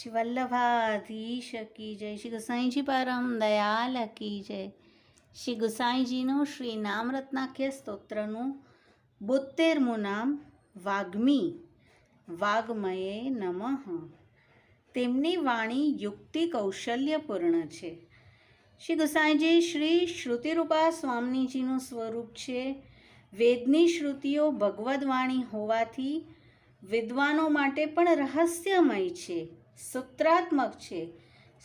શ્રી વલ્લભાધીશ કી જય. શ્રી ગુસાઈજી પરમ દયાલ કી જય. શ્રી ગુસાઈજીનું શ્રી નામરત્નાખ્ય સ્તોત્રનું બોતેરમું નામ વાગ્મી, વાગ્મયે નમઃ. તેમની વાણી યુક્તિ કૌશલ્યપૂર્ણ છે. શ્રી ગુસાઈજી શ્રી શ્રુતિરૂપા સ્વામીજીનું સ્વરૂપ છે. વેદની શ્રુતિઓ ભગવદ વાણી હોવાથી વિદ્વાનો માટે પણ રહસ્યમય છે. સૂત્રાત્મક છે.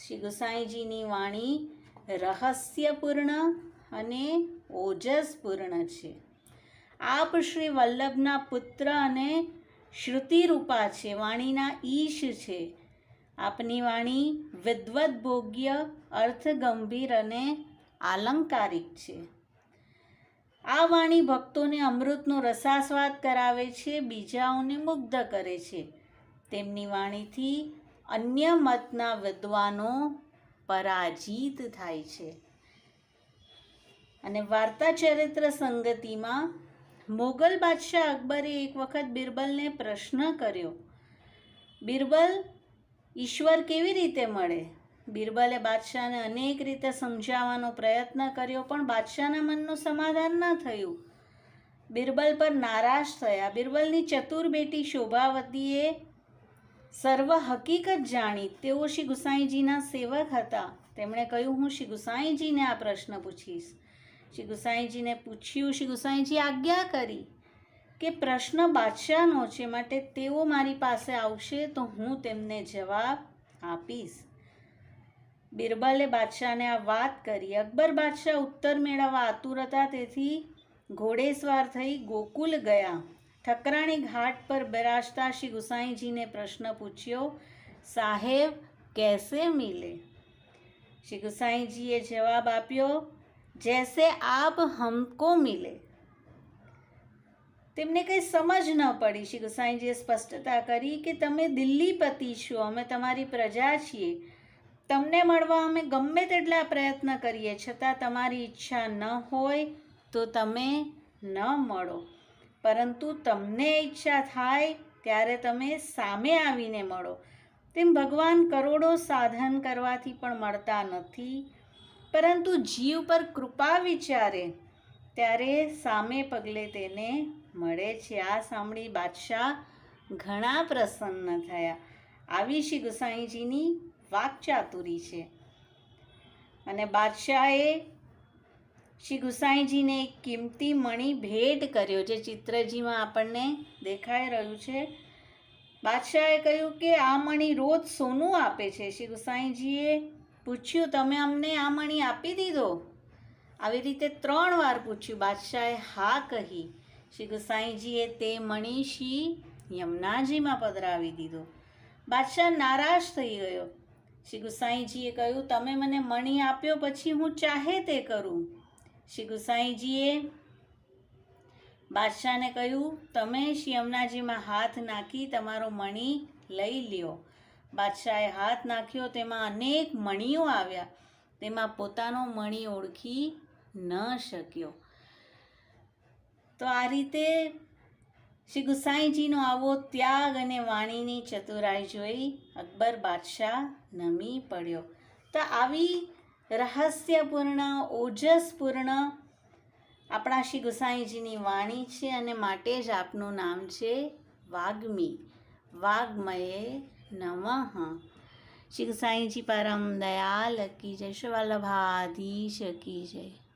શ્રી ગોસાઈજીની વાણી રહસ્યપૂર્ણ અને ઓજસપૂર્ણ છે. આપ શ્રી વલ્લભના પુત્ર અને શ્રુતિરૂપા છે. વાણીના ઈશ છે. આપની વાણી વિદ્વદ ભોગ્ય, અર્થગંભીર અને આલંકારિક છે. આ વાણી ભક્તોને અમૃતનો રસાસ્વાદ કરાવે છે, બીજાઓને મુગ્ધ કરે છે. તેમની વાણીથી અન્ય મતના વિદ્વાનો પરાજિત થાય છે. અને વાર્તા ચરિત્ર સંગતિમાં મોગલ બાદશાહ અકબરે એક વખત બિરબલને પ્રશ્ન કર્યો, બિરબલ, ઈશ્વર કેવી રીતે મળે? બિરબલે બાદશાહને અનેક રીતે સમજાવવાનો પ્રયત્ન કર્યો, પણ બાદશાહના મનનું સમાધાન ન થયું. બિરબલ પર નારાજ થયા. બિરબલની ચતુર બેટી શોભાવતીએ સર્વ હકીકત જાણી. તેઓ શ્રી ગુસાઈજીના સેવક હતા. તેમણે કહ્યું, હું શ્રી ગુસાઈજીને આ પ્રશ્ન પૂછીશ. શ્રી ગુસાઈજીને પૂછ્યું, શ્રી ગુસાઈજી, આજ્ઞા કરી કે પ્રશ્ન બાદશાહનો છે, માટે તેઓ મારી પાસે આવશે તો હું તેમને જવાબ આપીશ. બિરબલે બાદશાહને આ વાત કરી. અકબર બાદશાહ ઉત્તર મેળવવા આતુર હતા, તેથી ઘોડેસવાર થઈ ગોકુલ ગયા. ઠકરાણી ઘાટ પર બિરાજતા શ્રી ગુસાઈજીને પ્રશ્ન પૂછ્યો, સાહેબ, કેસે મિલે? શ્રી ગુસાઈજીએ જવાબ આપ્યો, જૈસે આપ હમકો મિલે. તેમને કંઈ સમજ ન પડી. શ્રી ગુસાઈજીએ સ્પષ્ટતા કરી કે, તમે દિલ્હીપતિ છો, અમે તમારી પ્રજા છીએ. તમને મળવા અમે ગમે તેટલા પ્રયત્ન કરીએ, છતાં તમારી ઈચ્છા ન હોય તો તમે ન મળો. પરંતુ તમને ઈચ્છા થાય ત્યારે તમે સામે આવીને મળો. તેમ ભગવાન કરોડો સાધન કરવાથી પણ મળતા નથી. પરંતુ જીવ પર કૃપા વિચારે, ત્યારે સામે પગલે તેને મળે છે. આ સાંભળી બાદશાહ ઘણા પ્રસન્ન થયા. આવી શ્રી ગુસાઈજીની વાકચાતુરી છે. અને બાદશાહે શ્રી ગુસાઈજીને એક કિંમતી મણી ભેટ કર્યો, જે ચિત્રજીમાં આપણને દેખાઈ રહ્યું છે. બાદશાહે કહ્યું કે આ મણી રોજ સોનું આપે છે. શ્રી ગુસાઈજીએ પૂછ્યું, તમે અમને આ મણી આપી દીધો? આવી રીતે ત્રણ વાર પૂછ્યું. બાદશાહે હા કહી. શ્રી ગુસાઈજીએ તે મણી શ્રી યમુનાજીમાં પધરાવી દીધો. બાદશાહ નારાજ થઈ ગયો. શ્રી ગુસાઈજીએ કહ્યું, તમે મને મણી આપ્યો, પછી હું ચાહે તે કરું? શ્રી ગુસાઈજીએ બાદશાહને કહ્યું, તમે શ્રી અમનાજીમાં હાથ નાખી તમારો મણી લઈ લ્યો. બાદશાહે હાથ નાખ્યો, તેમાં અનેક મણીઓ આવ્યા. તેમાં પોતાનો મણી ઓળખી ન શક્યો. તો આ રીતે શ્રી ગુસાઈજીનો આવો ત્યાગ અને વાણીની ચતુરાઈ જોઈ અકબર બાદશાહ નમી પડ્યો. તો આવી રહસ્યપૂર્ણ, ઓજસપૂર્ણ આપણા શ્રી ગુસાઈજીની વાણી છે અને માટે જ આપનું નામ છે વાગ્મી. વાગ્મયે નમઃ. શ્રી ગુસાઈજી પરમ દયાલ કી જય, શ્રી વલ્લભાધીશ કી જય.